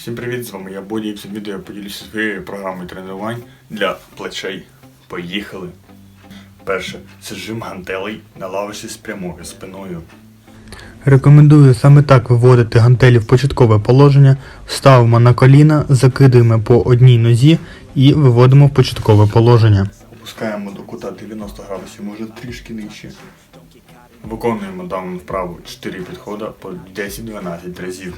Всім привіт, з вами я Боді і в цьому відео я поділюся своєю програмою тренувань для плечей. Поїхали! Перше це жим гантелей на лавочці з прямою спиною. Рекомендую саме так виводити гантелі в початкове положення, ставимо на коліна, закидуємо по одній нозі і виводимо в початкове положення. Опускаємо до кута 90 градусів, може трішки нижче. Виконуємо дану вправу 4 підходи по 10-12 разів.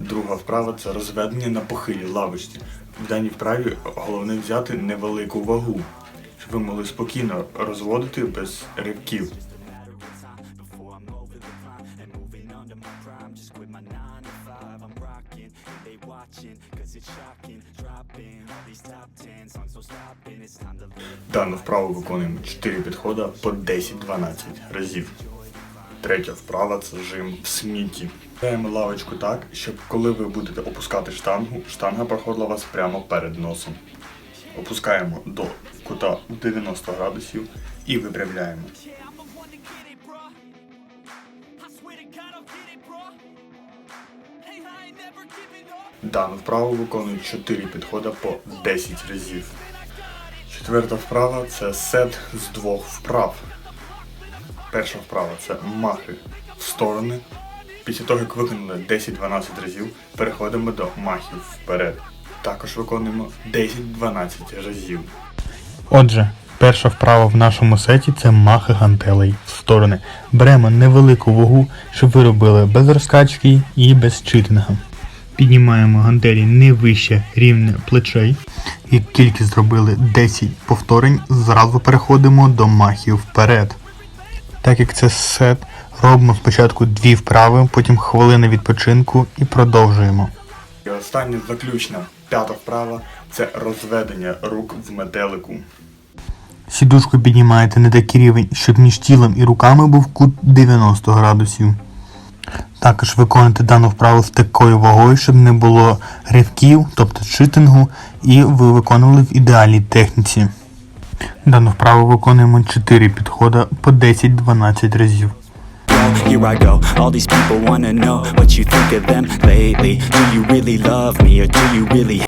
Друга вправа це розведення на похилій лавочці. В даній вправі головне взяти невелику вагу, щоб ви могли спокійно розводити без ривків. Дану вправу виконуємо 4 підходи по 10-12 разів. Третя вправа це жим в сміті. Ставимо лавочку так, щоб коли ви будете опускати штангу, штанга проходила вас прямо перед носом. Опускаємо до кута 90 градусів і випрямляємо. Дану вправу виконують 4 підходи по 10 разів. Четверта вправа це сет з двох вправ. Перша вправа це махи в сторони. Після того, як виконали 10-12 разів, переходимо до махів вперед. Також виконуємо 10-12 разів. Отже, перша вправа в нашому сеті це махи гантелей в сторони. Беремо невелику вагу, щоб ви робили без розкачки і без читинга. Піднімаємо гантелі не вище рівня плечей. Як тільки зробили 10 повторень, зразу переходимо до махів вперед. Так як це сет, робимо спочатку дві вправи, потім хвилина відпочинку і продовжуємо. І остання заключна п'ята вправа це розведення рук в метелику. Сідушку піднімаєте на такий рівень, щоб між тілом і руками був кут 90 градусів. Також виконуйте дану вправу з такою вагою, щоб не було ривків, тобто читингу, і ви виконували в ідеальній техніці. Дану вправу виконуємо 4 підходи по 10-12 разів. Here I go. All these people wanna know what you think of them lately. Do you really love me or do you really